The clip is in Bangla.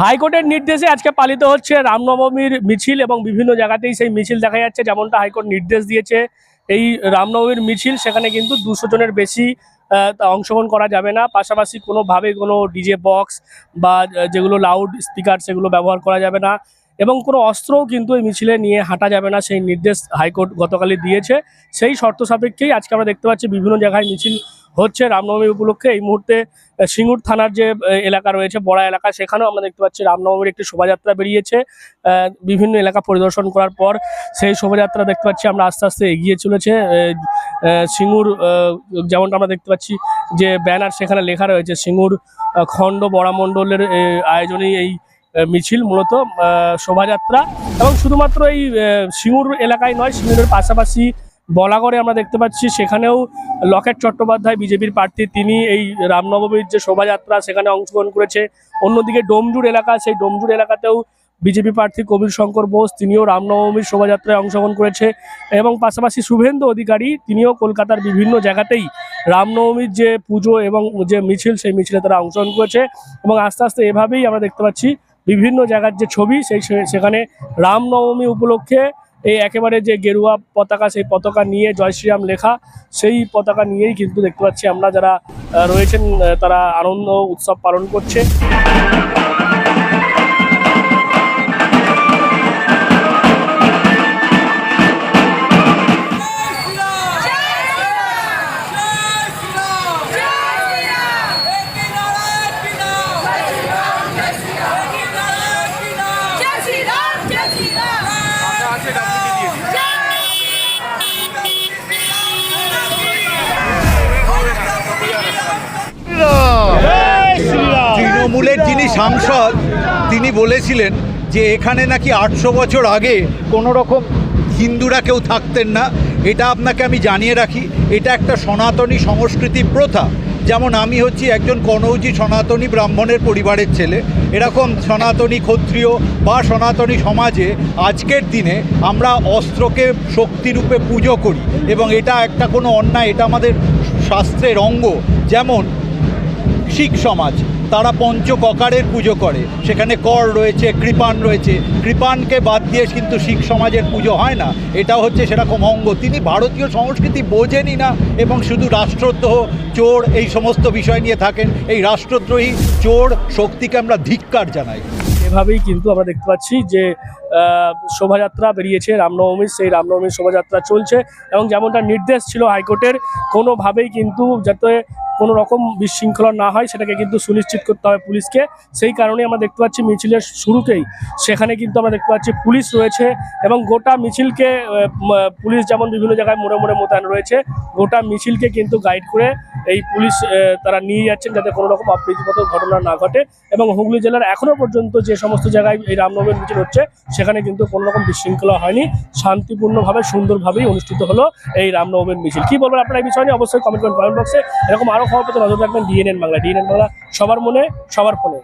হাইকোর্টের নির্দেশে আজকে পালিত হচ্ছে রামনবমীর মিছিল এবং বিভিন্ন জায়গাতেই সেই মিছিল দেখা যাচ্ছে, যেমনটা হাইকোর্ট নির্দেশ দিয়েছে। এই রামনবমীর মিছিল সেখানে কিন্তু দুশো জনের বেশি অংশগ্রহণ করা যাবে না। পাশাপাশি কোনোভাবে কোনো ডিজে বক্স বা যেগুলো লাউড স্পিকার সেগুলো ব্যবহার করা যাবে না। এবং কোনো অস্ত্রও কিন্তু এই মিছিলে নিয়ে হাঁটা যাবে না সেই নির্দেশ হাইকোর্ট গতকালই দিয়েছে। সেই শর্ত সাপেক্ষেই আজকে আমরা দেখতে পাচ্ছি বিভিন্ন জায়গায় মিছিল হচ্ছে রামনবমী উপলক্ষে। এই মুহূর্তে সিঙ্গুর থানার যে এলাকা রয়েছে বড়া এলাকা সেখানেও আমরা দেখতে পাচ্ছি রামনবমীর একটি শোভাযাত্রা বেরিয়েছে। বিভিন্ন এলাকা পরিদর্শন করার পর সেই শোভাযাত্রা দেখতে পাচ্ছি আমরা আস্তে আস্তে এগিয়ে চলেছে। সিঙ্গুর যেমনটা আমরা দেখতে পাচ্ছি যে ব্যানার সেখানে লেখা রয়েছে সিঙ্গুর খণ্ড বড়ামণ্ডলের আহ, আয়োজনেই এই মিছিল মূলত শোভাযাত্রা এবং শুধুমাত্র এই সিঙ্গুর এলাকায় নয়, সিঙ্গুরের পাশাপাশি বলাগড়ে আমরা দেখতে পাচ্ছি, সেখানেও লকেট চট্টোপাধ্যায় বিজেপির প্রার্থী, তিনি এই রামনবমীর যে শোভাযাত্রা, সেখানে অংশগ্রহণ করেছে। অন্যদিকে ডোমজুর এলাকা, সেই ডোমজুর এলাকাতেও বিজেপি প্রার্থী কবির শঙ্কর বোস, তিনিও রামনবমীর শোভাযাত্রায় অংশগ্রহণ করেছে। এবং পাশাপাশি শুভেন্দু অধিকারী, তিনিও কলকাতার বিভিন্ন জায়গাতেই রামনবমীর যে পুজো এবং যে মিছিল, সেই মিছিলে তারা অংশগ্রহণ করেছে। এবং আস্তে আস্তে এভাবেই আমরা দেখতে পাচ্ছি বিভিন্ন জায়গার যে ছবি, সেই সেখানে রামনবমী উপলক্ষে এই একেবারে যে গেরুয়া পতাকা, সেই পতাকা নিয়ে জয় শ্রীরাম লেখা, সেই পতাকা নিয়েই কিন্তু দেখতে পাচ্ছি আমরা যারা রয়েছেন তারা আনন্দ উৎসব পালন করছে। তৃণমূলের যিনি সাংসদ, তিনি বলেছিলেন যে এখানে নাকি আটশো বছর আগে কোনো রকম হিন্দুরা কেউ থাকতেন না। এটা আপনাকে আমি জানিয়ে রাখি। এটা একটা সনাতনী সংস্কৃতি প্রথা। যেমন আমি হচ্ছি একজন কনৌজি সনাতনী ব্রাহ্মণের পরিবারের ছেলে। এরকম সনাতনী ক্ষত্রিয় বা সনাতনী সমাজে আজকের দিনে আমরা অস্ত্রকে শক্তিরূপে পুজো করি এবং এটা একটা কোনো অন্যায়, এটা আমাদের শাস্ত্রের অঙ্গ। যেমন শিখ সমাজ তারা পঞ্চককারের পুজো করে। সেখানে কর রয়েছে কৃপান রয়েছে। কৃপানকে বাদ দিয়ে কিন্তু শিখ সমাজের পুজো হয় না। এটা হচ্ছে সেরকম অঙ্গ। তিনি ভারতীয় সংস্কৃতি বোঝেনই না এবং শুধু রাষ্ট্রদ্রোহ, চোর এই সমস্ত বিষয় নিয়ে থাকেন। এই রাষ্ট্রদ্রোহী, চোর শক্তিকে আমরা ধিক্কার জানাই। এভাবেই কিন্তু আমরা দেখতে পাচ্ছি যে শোভাযাত্রা বেরিয়েছে, রামনবমীর, সেই রামনবমীর শোভাযাত্রা চলছে এবং যেমনটা নির্দেশ ছিল হাইকোর্টের, কোনোভাবেই কিন্তু যাতে কোনো রকম বিশৃঙ্খলা না হয়, সেটাকে কিন্তু সুনিশ্চিত করতে হবে পুলিশকে। সেই কারণে আমরা দেখতে পাচ্ছি মিছিলের শুরুতেই। সেখানে কিন্তু আমরা দেখতে পাচ্ছি পুলিশ রয়েছে এবং গোটা মিছিলকে পুলিশ যেমন বিভিন্ন জায়গায় মোড়ে মোড়ে মোতায়েন রয়েছে, গোটা মিছিলকে কিন্তু গাইড করে এই পুলিশ তারা নিয়ে যাচ্ছেন যাতে কোনো রকম অপ্রীতিকর ঘটনা না ঘটে এবং হুগলি জেলার এখনও পর্যন্ত যে সমস্ত জায়গায় এই রামনবমীর মিছিল হচ্ছে, সেখানে কিন্তু কোনো রকম বিশৃঙ্খলা হয়নি। শান্তিপূর্ণভাবে, সুন্দরভাবেই অনুষ্ঠিত হলো এই রামনবমীর মিছিল। কি বলবেন আপনারা এই বিষয় নিয়ে? অবশ্যই কমেন্ট করেন কমেন্ট বক্সে। এরকম আরও খবর পেতে নজর রাখবেন ডিএনএন বাংলা। ডিএনএন বাংলা সবার মনে, সবার ফোনে।